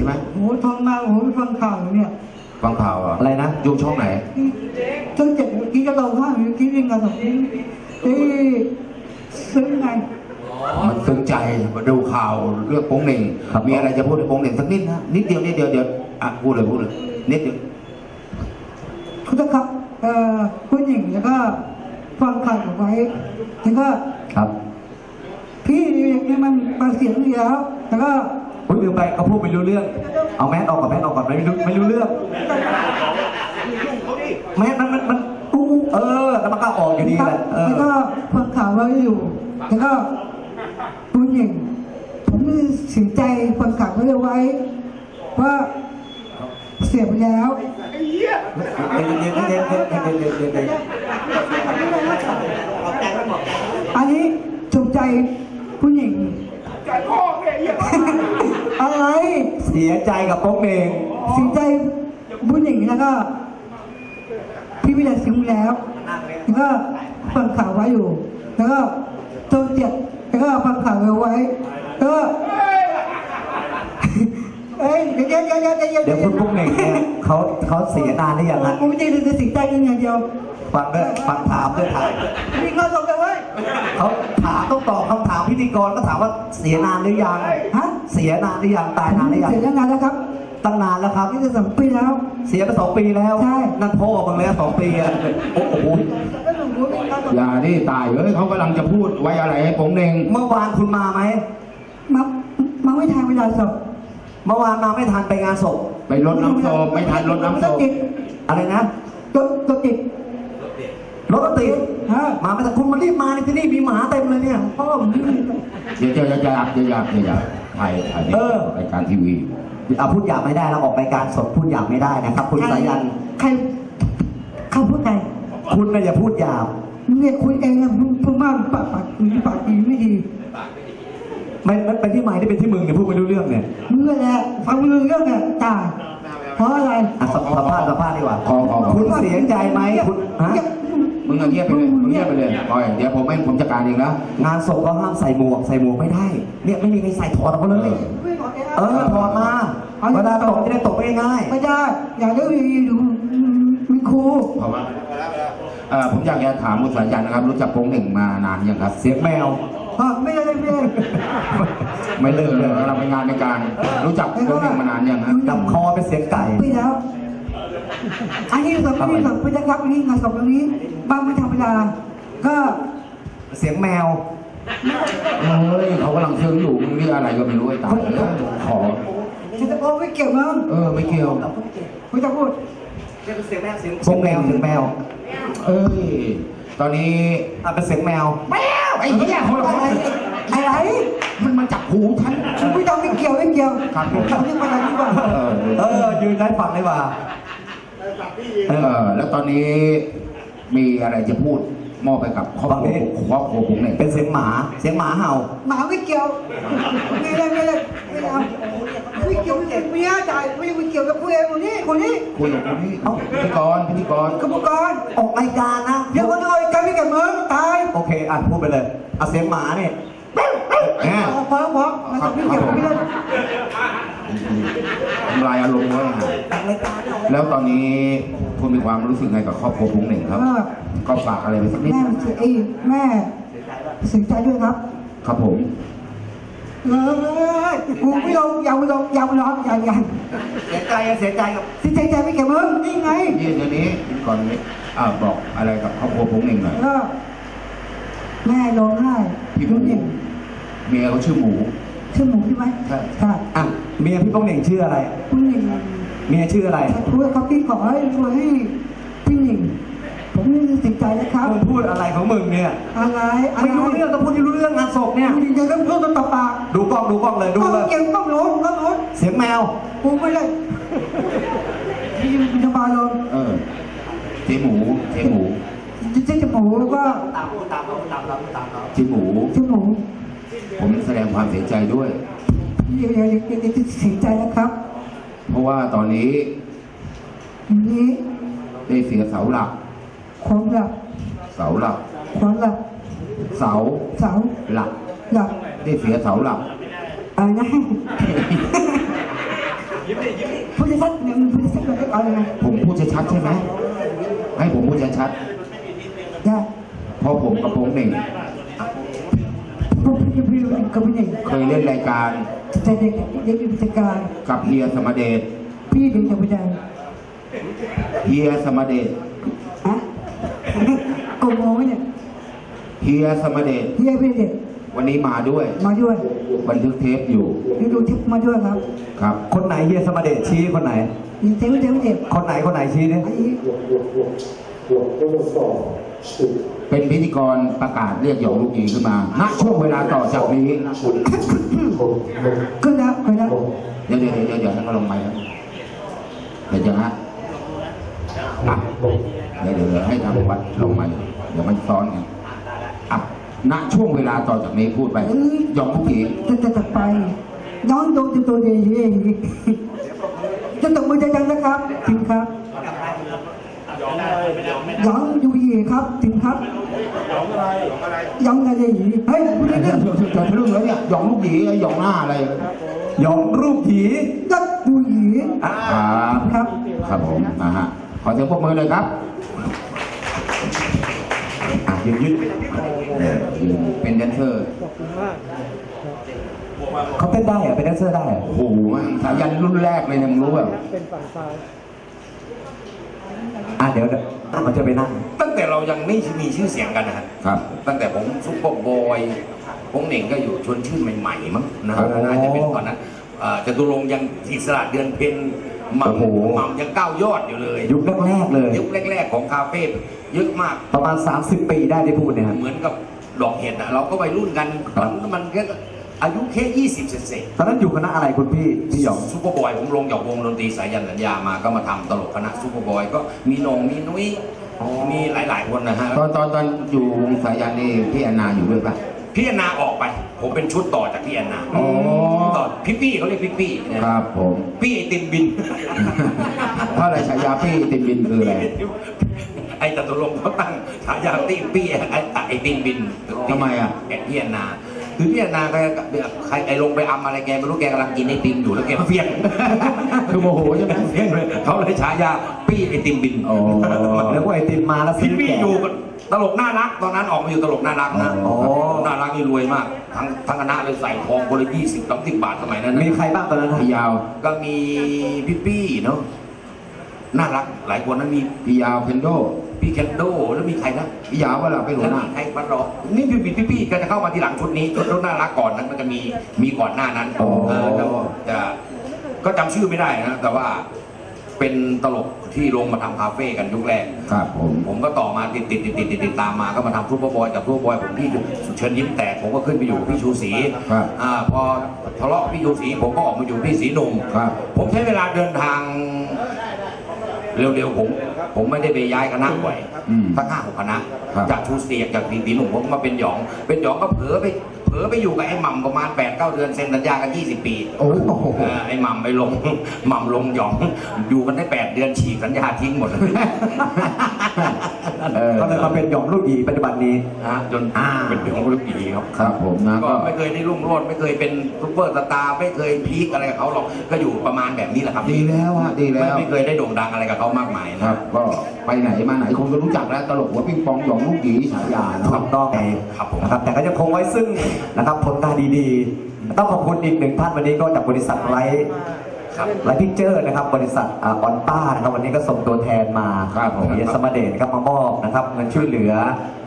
ช่ไหมโอ้โหทองมาโอ้โหฟังข่าวอยู่เนี่ยฟังข่าวอะอะไรนะอยู่ช่องไหนตั้งเจ็ดเมื่อกี้ก็เราข้างเมื่อกี้วิ่งกันสองนี้เอ้ยซื้อไงมันซึ้งใจมาดูข่าวเรื่องโป้งเหน่งครับมีอะไรจะพูดในโป้งเหน่งสักนิดนะนิดเดียวนิดเดียวเดี๋ยวอะพูดเลยพูดเลยนิดเดียวคุณต้องครับเอ่อผู้หญิงแล้วก็ฟังข่าวเอาไว้แล้วก็ครับ พี่นี่มันมันเสียงดีแล้วแล้วก็ พูดลืมไปเขาพูดไม่รู้เรื่อง เอาแมสออกก่อนแมสออกก่อนไม่รู้ไม่รู้เรื่องแมสมันมันมันอู้เออแล้วมันก็ออกอยู่ดีแหละแล้วก็ฟังข่าวไว้อยู่ แล้วก็ผู้หญิงผมเสียใจฟังข่าวไว้ไว้ ว่าเสียไปแล้วอันนี้ถูกใจผู้หญิง ยใจกับโป๊กเองเสียใจผู้หญิงแล้วก็พี่วิทยาสิงห์แล้วแล้วก็ฟังข่าวไว้อยู่ แล้วก็โจนเจ็ดแล้วก็ฟังข่าวเอาไว้แล้วก็เอ้ยเดี๋ยวเดี๋ยวเดี๋ยวเดี๋ยวเดี๋ยวเดี๋ยวคุณโป๊กเองเนี่ยเขาเขาเสียนานหรือยังฮะผมไม่ได้จะสิงใจอย่างเดียวฟังด้วยฟังถามด้วยถามมีข้อสงสัยไว้เขาถามต้องตอบคำถาม พิธีกรก็ถามว่าเสียนานหรือยังฮะเสียนานหรือยังตายนานหรือยังเสียตั้งนานแล้วครับตั้งนานแล้วครับนี่จะสองปีแล้ว เสียไปสองปีแล้วใช่นั่นพ่อมึงแล้วสองปีอะโอ้โหก็หนูรู้มีข้อสงอสัยย่านี่ตายเฮ้ยเขากำลังจะพูดไว้อะไรให้โป้งเหน่งเมื่อวานคุณมาไหมมามาไม่ทันเวลาสอบเมื่อวานมาไม่ทันไปงานศพไปรดน้ำศพไม่ทันรดน้ำศพติดอะไรนะตัวตัวติด รถติดฮมาไม่แต่คุณมารีบมาในที่นี่มีหมาเต็มเลยเนี่ยพ่อผมนี่ เดี๋ยวจะจะยับจะยับจะยับไทยไทยเออ รายการทีวีเอาพูดหยาบไม่ได้เราออกรายการสดพูดหยาบไม่ได้นะครับ คุณสายัน ใครใครพูดไงคุณน่ะอย่าพูดหยาบ เนี่ยคุยเองอะมึพูดมากปากปากดีปากดีไม่ดีไม่ไม่เป็นที่ไม้ที่เป็นที่มึงเนี่ยพูดไม่รู้เรื่องเนี่ยมึงแหละฟังมึงเรื่องอะตายเพราะอะไรสัมภาษณ์สัมภาษณ์ดีกว่าคุณเสียใจไหมคุณฮะ มึงเอาเงียบไปเลยมึงเงียบไปเลยปล่อยเดี๋ยวผมไม่ผมจัดการเองแล้วงานศพก็ห้ามใส่หมวกใส่หมวกไม่ได้ เนี่ยไม่มีใครใส่ถอดออกมาเลยเออถอดมาเวลาตกจะได้ตกไม่ง่ายไม่ได้อย่าได้มีดูมีครูเพราะว่าเอ่อผมอยากจะถามคุณสายันนะครับ รู้จักโป้งเหน่งมานานยังครับ เสียงแมวอะไม่ได้ไม่ได้ไม่เลิกเลยเราเป็นงานในการ รู้จักโป้งเหน่งมานานยังฮะกับคอเป็นเสียงไก่ไปแล้ว อันนี้สองนี้สองไปนะครับอันนี้งานสองตรงนี้บางไม่ธรรมดา ก็เสียงแมวเฮ้ยเขากำลังซึ้งอยู่มึงเรียกอะไรก็ไม่รู้ไอ้ตายขอจะตะโกนไม่เกี่ยวมั้งเออไม่เกี่ยวไม่ต้องพูดเสียงแมวเสียงเสียงแมวเสียงแมว เอ้ยตอนนี้อะเป็นเสียงแมวแมวไอ้เหี้ยคนละคนอะไรมันมาจับหูฉันไม่ต้องไม่เกี่ยวไม่เกี่ยวครับทำเรื่องอะไรดีกว่าเออเออยืนได้ฟังได้ป่ะ เออ แล้วตอนนี้มีอะไรจะพูดมอบไปกับครอบครัวครอบครัวผมเนี่ยเป็นเสียงหมา เสียงหมาเห่า หมาไม่เกี่ยวไม่ได้ไม่ได้ไม่ได้ไม่เกี่ยวไม่เกี่ยวไม่ได้จ่ายไม่ไม่เกี่ยวกับผู้เองคนนี้คนนี้คุยกับคนนี้เอ้าพิธีกรพิธีกรกรรมการออกรายการนะเดี๋ยวคนอื่นกันไม่กับมึงตายโอเคอะพูดไปเลยเอาเสียงหมาเนี่ยแหมพอพอพอมันจะไม่เกี่ยวไม่ได้ทำลายอารมณ์ไว้ฮะแล้วตอนนี้คุณมีความรู้สึกไงกับครอบครัวพุงเหน่งครับ ก็ฝากอะไรไปสักนิดแม่เสียเองแม่เสียใจด้วยครับ ครับผมเออกูไม่ลงยาวไม่ลงยาวไม่ลงยาวยังเสียใจอะเสียใจกับเสียใจใจไม่เกี่ยวมึงนี่ไงนี่เดี๋ยวนี้ก่อนนี้อ่าบอกอะไรกับครอบครัวพุงเหน่งหน่อยแล้วก็แม่ร้องไห้พี่หมูรู้เองเมียเขาชื่อหมู ชื่อหมูใช่ไหมใช่ใช่อะเมียพี่โป้งเหน่งชื่ออะไรผู้หญิงเมียชื่ออะไรถ้าพูดเขาพี่ขอให้ช่วยให้พี่หญิงผมนี่เสียใจนะครับ มึงพูดอะไรของมึงเนี่ย อะไรอะไรไม่รู้เรื่องก็พูดที่รู้เรื่องงานศพเนี่ยผู้หญิงจะต้องพูดต่อปากดูกล้องดูกล้องเลยดูต้องเลยเก่งต้องรู้ต้องรู้เสียงแมว กูไม่ได้ที่มันจะมาลงเออเจ๊หมูเจ๊หมูจะจะหมูแล้วก็ตามตามตามตามตามเจ๊หมู ชื่อหมู ผมแสดงความเสียใจด้วยอย่าอย่าอย่าอย่าเสียใจนะครับเพราะว่าตอนนี้อย่างนี้ได้เสียเสาหลัก ความหลับเสาหลัก ความหลับเสาเสาหลัก หลับได้เสียเสาหลัก อะไรนะพูดชัดๆเนี่ยพูดชัดๆเลยเอาเลยนะผมพูดชัดๆใช่ไหมให้ผมพูดชัดได้ๆเพราะผมกับโป้งเหน่งพูด พี่พี่กับพี่หนึ่งเคยเล่นรายการจะเด็กเด็กเป็นกิจการกับเฮียสมเดชพี่เด็กจะไปได้เฮียสมเดชฮะโกงงไหมเนี่ยเฮียสมเดชเฮียพี่เด็กวันนี้มาด้วย มาด้วย บันทึกเทปอยู่นี่ดูทิปมาด้วยครับ ครับ คนไหนเฮียสมเดชชี้คนไหนนี่เจ๊เจ๊เด็กคนไหนคนไหนชี้ดิไอ้ เป็นพิธีกรประกาศเรียกหยองลูกหยีขึ้นมาณช่วงเวลาต่อจากนี้ขึ้นแล้วขึ้นแล้วเดี๋ยวเดี๋ยวเดี๋ยวเดี๋ยวให้เขาลงไปครับเดี๋ยวจะฮะอะเดี๋ยวเดี๋ยวให้ทางวัดลงมาเดี๋ยวมันซ้อนกันอะณช่วงเวลาต่อจากนี้พูดไปหยองลูกหยีจะจะจะไปน้องโดนจะตัวเดียวเองจะตกมือใจะยังนะครับถึงครับ ยองยูยีครับถึงครับยองอะไรยีเฮ้ยพูดเดี๋เรื่ยอวงเดี๋ยวเดี๋ยวเรื่องแล้วเนี่ยหยองลูกหยีไอ้หยองหน้าอะไรยองรูปผียักยูยีครับครับครับผมนะฮะขอเสียงปรบมือเลยครับอะยืนยืนเออเป็นแดนเซอร์เขาเต้นได้เหรอะเป็นแดนเซอร์ได้เหรอโอ้โหสายันรุ่นแรกเลยเนี่ยมึงรู้แบบ อะเดี๋ยวเดี๋ยวอะมันจะไปนั่ง ตั้งแต่เรายังไม่มีชื่อเสียงกันนะฮะครับ ตั้งแต่ผมซุปเปอร์บอยพงเหน่งก็อยู่ชวนชื่นใหม่ๆมั้งนะครัฮะบน่าจะเป็นตอนนั้นเอ่อจตุรงค์ยังอิสระเดือนเพ็ญหม่โอ้โหำหม่ำยังก้าวยอดอยู่เลยยุคแรกๆเลย ยุคแรก ๆ ของคาเฟ่เยอะมาก ประมาณ 30 ปีได้ที่พูดเนี่ยครับเหมือนกับดอกเห็ดอะเราก็วัยรุ่นกันตอนนั้นมันแค่ อายุแค่ยี่สิบเศษตอนนั้นอยู่คณะอะไรคุณพี่พี่หยองซุปเปอร์บอยผมลงจากวงดนตรีสายันสัญญามาก็มาทำตลกคณะซุปเปอร์บอยก็มีโหนงมีนุ้ยมีหลาย ๆ คนนะฮะตอนตอนตอนอยู่วงสายันนี่พี่แอนนาอยู่ด้วยปะพี่แอนนาออกไป ผมเป็นชุดต่อจากพี่แอนนาอ๋อต่อพี่ปี้เขาเรียกพี่ปี้นะครับผมปี้ไอติมบินเพราะอะไรฉายาพี่ตินบินคืออะไรไอจตุรงค์เขาตั้งฉายาตี้ปี้ไอไอติมบินทำไมอะแกพี่แอนนา คือพี่แอนนาแกใครไอลงไปอำอะไรแกไม่รู้แกกำลังกินไอติมอยู่แล้วแกเฟี้ยงคือโมโหใช่ไหมเฟี้ยงเลยเขาเลยฉายาปี้ไอติมบินอ๋อแล้วก็ไอติมมาแล้วซื้พี่อปี้แกะอยู่กับตลกน่ารักตอนนั้นออกมาอยู่ตลกน่ารักนะอ๋อน่ารักนี่รวยมาก ทั้งทั้งคณะเลยใส่ทองคนละยี่สิบสามสิบบาทสมัยนั้นนะมีใครบ้างตอนนั้นพี่ยาวก็มีพี่ปี้เนาะ น่ารักหลายคนนั้นมีพี่ยาวเพนโดพี่แคนโดแล้วมีใครนะพี่ยาวว่าเราเป็นหัแล้ววหน้ามีใครพัดรอนี่พี่พี่ปี้ก็จะเข้ามาทีหลังชุดนี้ชุดชุดน่ารักก่อนนั้นมันจะมีมีก่อนหน้านั้นอ๋อเออจะจะก็จำชื่อไม่ได้นะแต่ว่าเป็นตลกที่ลงมาทำคาเฟ่กันยุคแรกครับผมผมก็ต่อมาติดติดติดติดติดติดตามมาก็มาทำทูปเปอร์บอยกับทูปเปอร์บอยผมพี่เชิญยิ้มแตกผมก็ขึ้นไปอยู่กับพี่ชูศรีครับอ่าพอทะเลาะกับพี่ชูศรีผมก็ออกมาอยู่พี่ศรีหนุ่มครับผมใช้เวลาเดินทาง เร็วๆ ผมผมไม่ได้ไปย้ายคณะบ่อยอืมทั้งห้าหกคณะ ครับ จากชูเสียกจากสีสีหนุ่มผมก็มาเป็นหยอง เป็นหยองก็เผลอไป เผลอไปอยู่กับไอ้หม่ำประมาณ8ปดเก้าเดือนเซ็นสัญญากัน20 ปีโอ้โห เออไอ้หม่ำไปลง หม่ำลงหยอง อยู่กันได้ 8 เดือนฉีกสัญญาทิ้งหมดเออ ก็เลยมาเป็นหยองรูปผีปัจจุบันนี้ นะจนเป็นหยองลูกดีครับ ครับผมนะก็ก็ไม่เคยได้รุ่งโรจน์ไม่เคยเป็นซุปเปอร์สตาร์ไม่เคยพีคอะไรกับเขาหรอกก็อยู่ประมาณแบบนี้แหละครับดีแล้วฮะดีไม่แล้วไม่เคยได้โด่งดังอะไรกับเขามากมายคนะรับก็ไปไหนมาไหนคงจะรู้จักแล้วตลกหัวปิงปองหยองลูกหยีฉายาเนาะ ถูกต้องครับผมนะครับ แต่ก็จะคงไว้ซึ่งนะครับผลงานดีๆ ต้องขอบคุณอีกหนึ่งท่านวันนี้ก็จากบริษัทไลท์ครับไลท์พิกเจอร์นะครับ บริษัทออนต้านะครับวันนี้ก็ส่งตัวแทนมาครับผม เยสมาเดชครับมามอบนะครับเงินช่วยเหลือ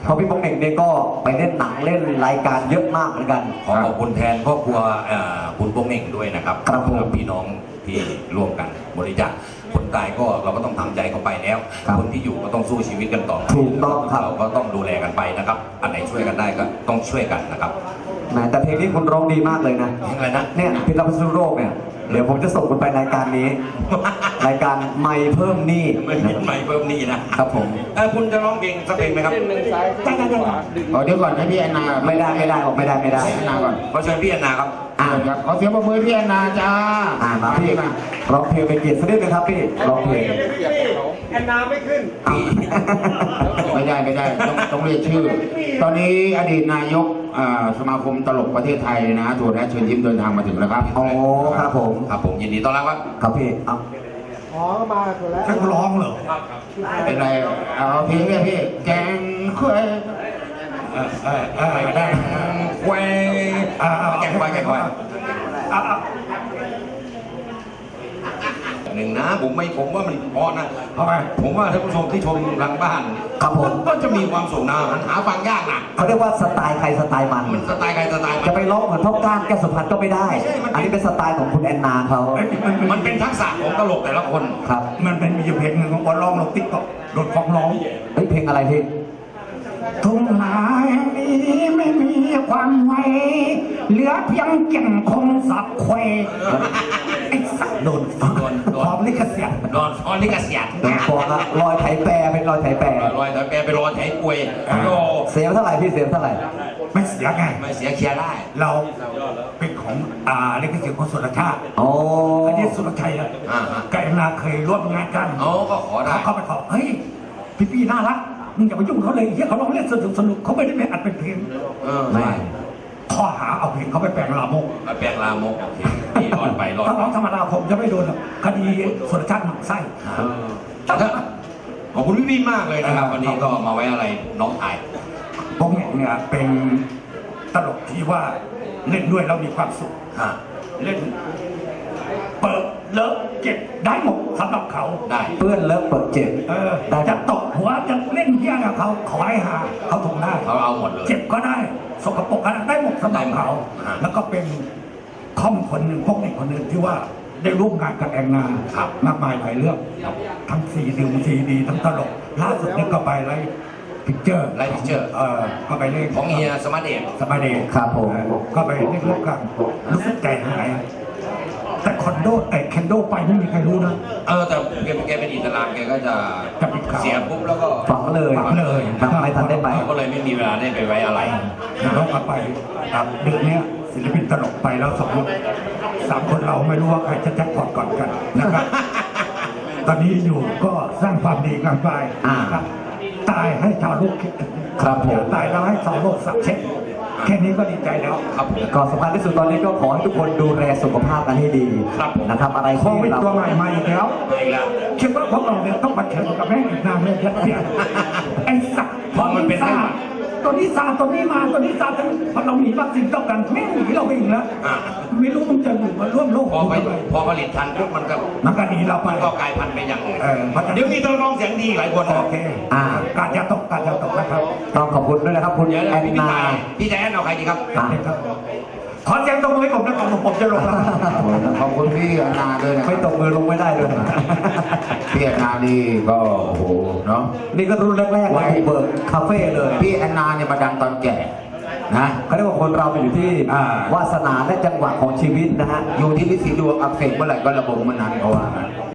เพราะพี่ปงเอกเนี่ยก็ไปเล่นหนังเล่นรายการเยอะมากเหมือนกัน ขอขอบคุณแทนครอบครัวเอ่อคุณโป้งเหน่งด้วยนะครับครับผมแล้วพี่น้องที่ร่วมกันบริจาค คนตายก็เราก็ต้องทำใจเขาไปแล้ว ครับคนที่อยู่ก็ต้องสู้ชีวิตกันต่อไปถูกต้องครับ เราก็ต้องดูแลกันไปนะครับ อันไหนช่วยกันได้ก็ต้องช่วยกันนะครับแหมแต่เพลงนี้คุณร้องดีมากเลยนะเพลงอะไรนะ เนี่ยพิษรับพิษณุโรคเนี่ย เดี๋ยวผมจะส่งคุณไปรายการนี้ รายการไม่เพิ่มหนี้ไม่มีใหม่เพิ่มหนี่นะครับผม เออคุณจะร้องเพลงสักเพลงไหมครับได้ได้ได้อ๋อเดี๋ยวก่อนให้พี่แอนนาไม่ได้ไม่ได้บอกไม่ได้ไม่ได้ ให้แอนนาก่อน ขอเชิญพี่แอนนาครับ อ่าครับขอเสียงปรบมือให้พี่แอนนาจ้าอ่ามาพี่มาร้องเพลงเป็นเกียรติสักนิดนึงครับพี่ร้องเพลงพี่ไม่ได้ไม่ได้ต้องต้องเรียกชื่อ ตอนนี้อดีตนายกอ่าสมาคมตลกประเทศไทยนะตัวแทนเชิญยิ้มเดินทางมาถึงแล้วครับโอ้ครับผมครับผมยินดีต้อนรับครับครับพี่เอานักร้องเหรอเป็นไรเอาเพลงเนี่ยพี่แกงคุย เออเออเออได้แควแกงควายแกงควายหนึ่งนะผมไม่ผมว่ามันเพราะนะทำไมผมว่าท่านผู้ชมที่ชมทางบ้านครับผมก็จะมีความสุขนะหาฟังยากนะเขาเรียกว่าสไตล์ใครสไตล์มันมันสไตล์ใครสไตล์มันจะไปร้องเหมือนพ่อก้านแก้สุพรรณก็ไม่ได้ อันนี้เป็นสไตล์ของคุณแอนนาเขามันมันเป็นทักษะของตลกแต่ละคนครับ มันเป็นมีอยู่เพลงหนึ่งของบอลร้องลงติ๊กต็อกโดนฟ้องร้องเฮ้ยเพลงอะไรพี่ ทุ่งนาแห่งนี้ไม่มีความไว้เหลือเพียงเก่งคงสับเควไอ้สัตว์โดนฟ้องโดนโดน พร้อมลิขสิทธิ์รอนซ้อนลิขเสียดโดนฟ้องอะรอยไถแปรเป็นรอยไถแปรรอยแต่แกไปรอไถป่วยโอ้เสียเท่าไหร่พี่เสียเท่าไหร่ไม่เสียไง ไม่เสียเคลียร์ได้ เราเป็นของอ่าลิขสิทธิ์ของสุรชาติโอ้ อันนี้สุรชัยอะอ่าฮะกับแอนนาเคยร่วมงานกันเขาก็ขอได้ เขาเข้าไปขอเฮ้ยพี่พี่น่ารัก มึงอย่าไปยุ่งเขาเลยเฮียเขาร้องเล่นสนุกสนุกเขาไม่ได้ไปอัดเป็นเพลงเออไม่ใช่ข้อหาเอาเพลงเขาไปแปลงลามกมาแปลงลามกโอเคนี่รอดไปรอดถ้าไปร้องธรรมดาผมจะไม่โดนหรอกคดีสุรชาติหนักไส้ขอบคุณพี่พี่มากเลยนะครับ วันนี้ก็มาไว้อะไรน้องชายผมเนี่ยเป็นตลกที่ว่าเล่นด้วยแล้วมีความสุขฮะเล่นเปิด เลอะเก็บได้หมดสำหรับเขาได้เปื้อนเลอะเปิดเจ็บเออได้จะตกหัวจะเล่นเยี่ยกับเขาขอให้หาเขาทงได้เขาเอาหมดเลยเจ็บก็ได้ สกปรกก็ได้ได้หมดสำหรับเขาอ่าแล้วก็เป็นคอมคนหนึ่งพวกเด็กคนหนึ่งที่ว่าได้ร่วมงานกับแองนาครับมากมายหลายเรื่องทั้งซีดีซีดีทั้งตลกล่าสุดนี่ก็ไปไลฟ์พิกเจอร์ไลฟ์ picture เออก็ไปเล่นของเฮียสมาร์ทเดชสบายดีครับผมเออก็ไปเล่นร่วมกันรู้สึกใจหาย แต่คอนโดไอ้เคนโดไปไม่มีใครรู้นะ เออแต่แกแกเป็นอิสลามแกก็จะจะปิดข่าว เสียปุ๊บแล้วก็ฝังเลยฝังเลยครับไม่ทันได้ไป เขาก็เลยไม่มีเวลาได้ไปไว้อะไรเราก็ไปครับเดือนเนี้ยศิลปินตลกไปแล้วสองสามคนเราไม่รู้ว่าใครจะแจ็คพอตก่อนกันนะครับ ตอนนี้อยู่ก็สร้างความดีกันไปอ่านะครับ ตายให้ชาวโลกคิดถึงครับผม อย่าตายแล้วให้ชาวโลกสับเช็ค แค่นี้ก็ดีใจแล้วครับผมก็สำคัญที่สุดตอนนี้ก็ขอให้ทุกคนดูแลสุขภาพกันให้ดีครับผมนะครับอะไรโคที่วิดเราตัวใหม่มาอีกแล้วมาอีกแล้วคิดว่าพวกเราเนี่ยต้องมาเชิญกับแม่งอีกนานเลยเดี๋ยวไอ้สัตว์เพราะมันเป็นซา ตัวนี้ซาตัวนี้มาตัวนี้ซาตัวนี้พอเราหนีวัคซีนต้องกันแม่งหนีเราไปอีกแล้วอ่า ไม่รู้มึงจะอยู่มาร่วมโลกพอไปกูทำไมพอผลิตทันปุ๊บมันก็มันก็หนีเราไปก็กลายพันธุ์ไปอย่างอื่นเออเพราะฉะนั้นเดี๋ยวมีตัวน้องเสียงดีหลายคนนะโอเคอ่า การจะตกการจะตกนะครับต้องขอบคุณด้วยนะครับ คุณเดี๋ยวแอนพี่นาตายพี่แจ๊นเอาใครดีครับ อะ ครับ ขอเสียงตรงมือให้ผมนะผมผมจะลงแล้วขอบคุณพี่อนาด้วยนะไม่ตกมือลงไม่ได้ด้วยพี่อนานี่ก็โอ้โหเนาะนี่ก็รุ่นแรกๆเลยบุกเบิกคาเฟ่เลยพี่แอนนาเนี่ยมาดังตอนแก่นะเขาเรียกว่าคนเรามันอยู่ที่อ่าวาสนาและจังหวะของชีวิตนะฮะอยู่ที่ลิสีดวงอักเสบเมื่อไหร่ก็ระบบมันนั้นเขาว่างั้น